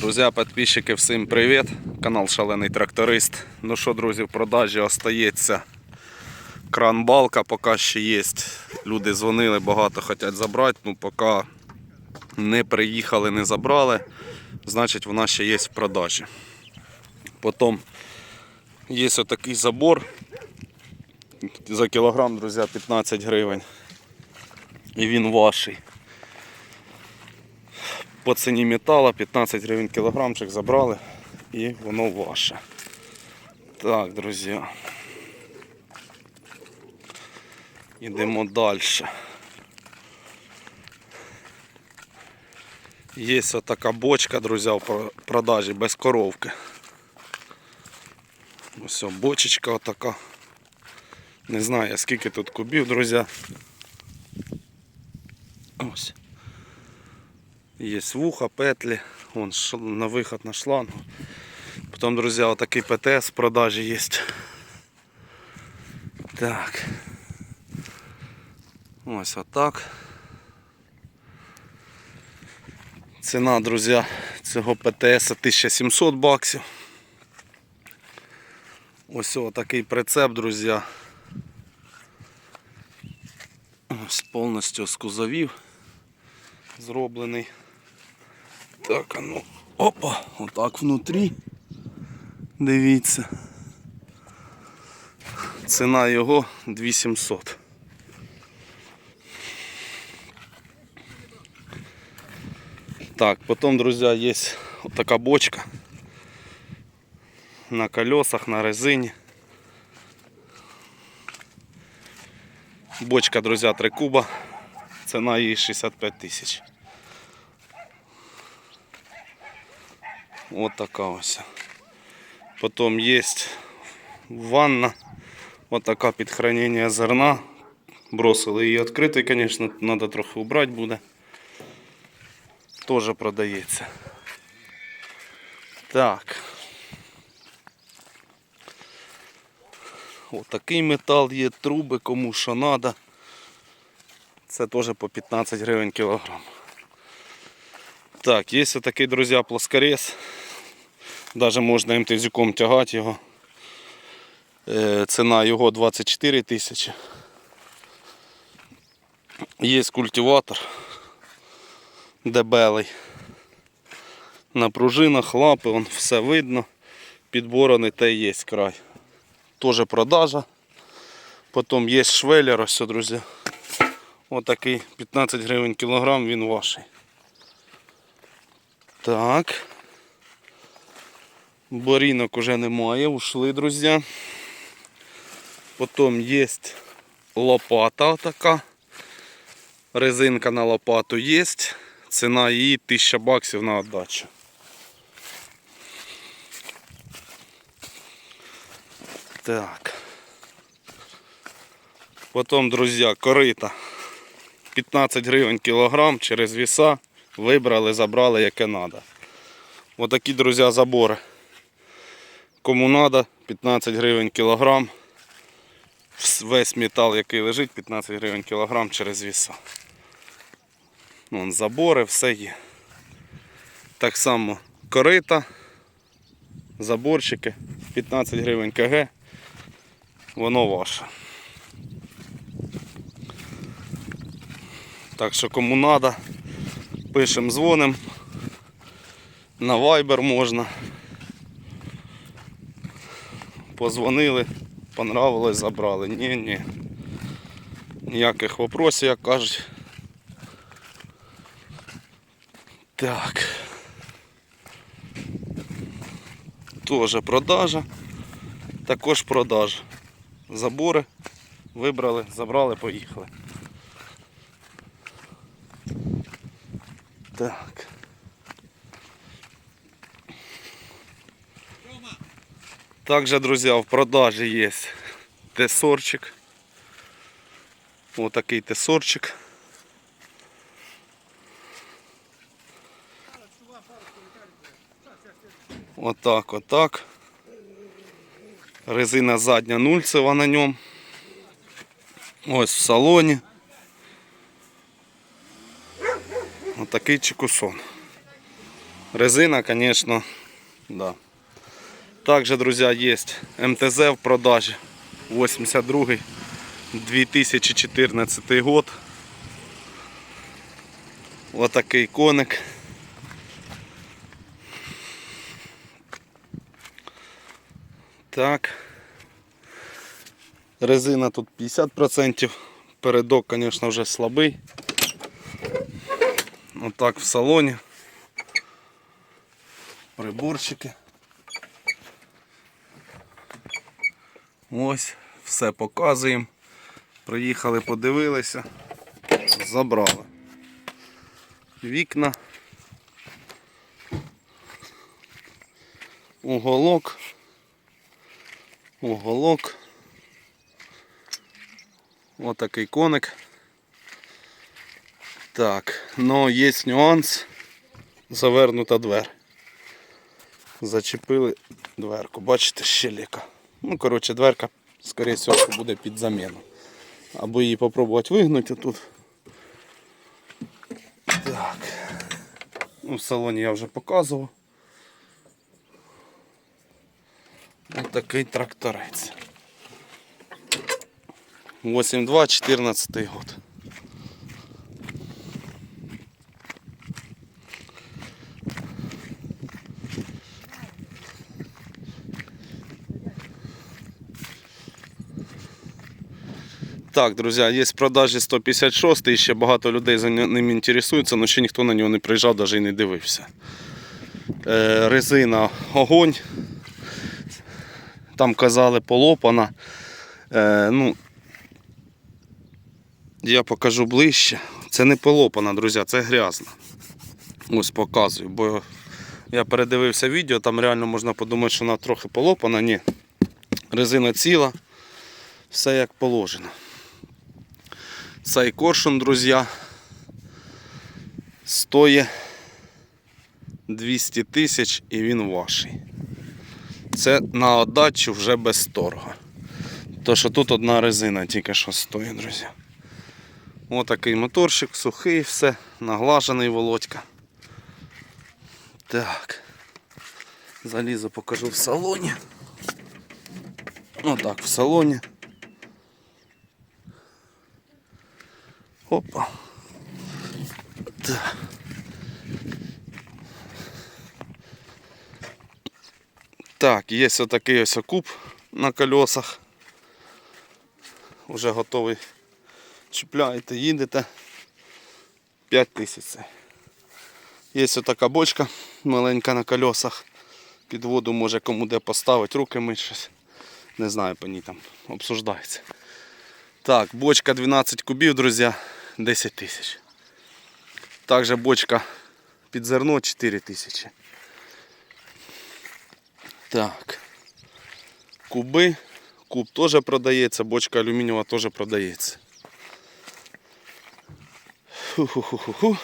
Друзі, підписчики, всім привіт! Канал Шалений Тракторист. Ну що, друзі, в продажі остається кран балка, поки ще є. Люди дзвонили, багато хочуть забрати, ну поки не приїхали, не забрали, значить вона ще є в продажі. Потім є отакий забор за кілограм, друзі, 15 гривень. І він ваший по ціні металу 15 гривень кілограмчик забрали і воно ваше. Так, друзі. Йдемо далі. Є така бочка, друзі, в продажі без коровки. Ось бочечка отака. Не знаю скільки тут кубів, друзі. Ось. Є вуха, петлі, вон на виход на шлангу. Потім, друзі, отакий ПТС в продажі є. Так. Ось отак. Ціна, друзі, цього ПТС 1700 баксів. Ось отакий прицеп, друзі. Ось повністю з кузовів зроблений. Так, а ну, опа, отак внутрі. Дивіться. Ціна його 2700. Так, потім, друзі, є така бочка на колесах, на резині. Бочка, друзі, 3 куба. Ціна її 65 тисяч. Вот така ось. Потім є ванна. Вот така під хранення зерна. Бросили її відкритою, звісно, треба трохи убрати буде. Теж продається. Так. Отакий метал є, труби, кому що треба. Це теж по 15 гривень кілограм. Так, є такий, друзі, плоскорез. Даже можна МТЗюком тягати його. Е, Ціна його 24 тисячі. Є культиватор дебелий. На пружинах, лапи, вон, все видно. Підбораний та є край. Теж продажа. Потім є швеллер, ось, друзі. Отакий 15 гривень кілограм, він ваший. Так. Борінок уже немає, ушли, друзі. Потім є лопата така. Резинка на лопату є. Ціна її 1000 баксів на отдачу. Так. Потім, друзі, корита. 15 гривень кілограм через віса. Вибрали, забрали, яке треба. Отакі, друзі, забори. Кому треба, 15 гривень кілограм. Весь метал, який лежить, 15 гривень кілограм через віса. Вон забори, все є. Так само корита, заборчики, 15 гривень КГ. Воно ваше. Так що кому треба, пишемо, дзвонимо. На Viber можна. Позвонили, понравилось, забрали. Ні, ні. Ніяких вопросів, як кажуть. Так. Тоже продажа. Також продажа. Забори вибрали, забрали, поїхали. Так. Также, друзья, в продаже есть тесорчик. Вот такий тесорчик. Вот так, вот так. Резина задня нульцева на ньому. Ось в салоні. Отакий чекусон. Резина, конечно, да. Также, друзья, есть МТЗ в продаже. 82 2014 год. Вот такий коник. Так. Резина тут 50%. Передок, конечно, вже слабий. Отак в салоні. Приборчики. Ось, все показуємо. Приїхали, подивилися, забрали. Вікна. Уголок. Уголок. Отакий коник. Так, но є нюанс. Завернута двер. Зачепили дверку. Бачите, щеліка. Ну, коротше, дверка, скоріше всього, буде під заміну. Або її попробувати вигнути тут. Так. Ну, в салоні я вже показував. Ось такий тракторець. 8.2, 14 год. Так, друзі, є в продажі 156 і ще багато людей за ним інтересуються, але ще ніхто на нього не приїжджав, навіть і не дивився. Е, резина огонь. Там казали полопана. Е, ну, я покажу ближче. Це не полопана, друзі, це грязно. Ось показую, бо я передивився відео, там реально можна подумати, що вона трохи полопана. Ні. Резина ціла, все як положено. Цей коршун, друзі, стоїть 200 тисяч і він ваший. Це на отдачу вже без торгу. То що тут одна резина тільки що стоїть, друзі. Ось такий моторчик, сухий, все, наглажений володька. Так. Залізо покажу в салоні. Отак в салоні. Опа. Так. Так, є ось такий ось куб на колесах. Уже готовий. Чіпляєте, їдете. 5 тисяч. Є ось така бочка маленька на колесах. Під воду може кому де поставити, руки мить щось. Не знаю, по ній там обсуждається. Так, бочка 12 кубів, друзі, 10 тисяч. Також бочка під зерно 4 тисячі. Так. Куби. Куб теж продається, бочка алюмінієва теж продається. Ху-ху-ху-ху.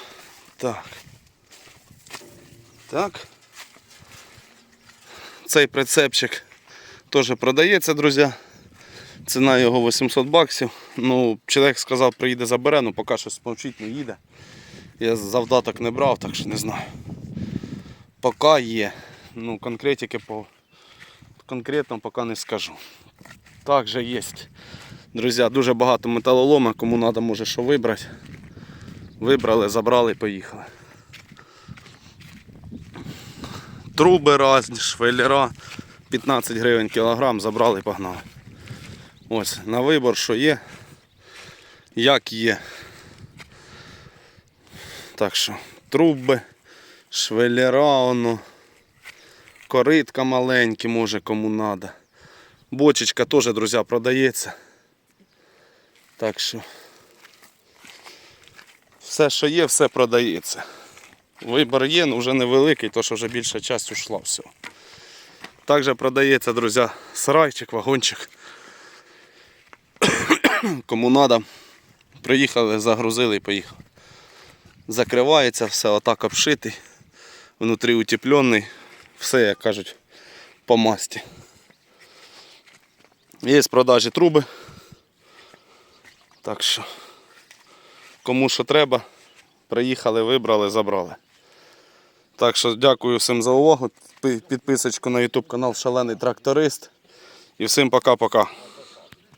Так. Так. Цей прицепчик теж продається, друзі. Ціна його 800 баксів. Ну, чоловік сказав, приїде забере, ну поки що мовчить, не їде. Я завдаток не брав, так що не знаю. Поки є. Ну, конкретики по конкретно поки не скажу. Також є, друзі, дуже багато металолома, кому треба, може що вибрати. Вибрали, забрали і поїхали. Труби різні, швеллера, 15 гривень кілограм, забрали і погнали. Ось, на вибор, що є, як є. Так що, труби, швеллера, воно, коритка маленькі, може кому треба. Бочечка теж, друзі, продається. Так що все, що є, все продається. Вибір є, але вже невеликий, тому що вже більша часть ушла всього. Також продається, друзі, сарайчик, вагончик. Кому треба, приїхали, загрузили і поїхали. Закривається, все отак обшитий, внутрі утеплений, все, як кажуть, по масті. Є з продажі труби. Так що, кому що треба, приїхали, вибрали, забрали. Так що дякую всім за увагу. Підписочку на YouTube канал Шалений Тракторист. І всім пока-пока.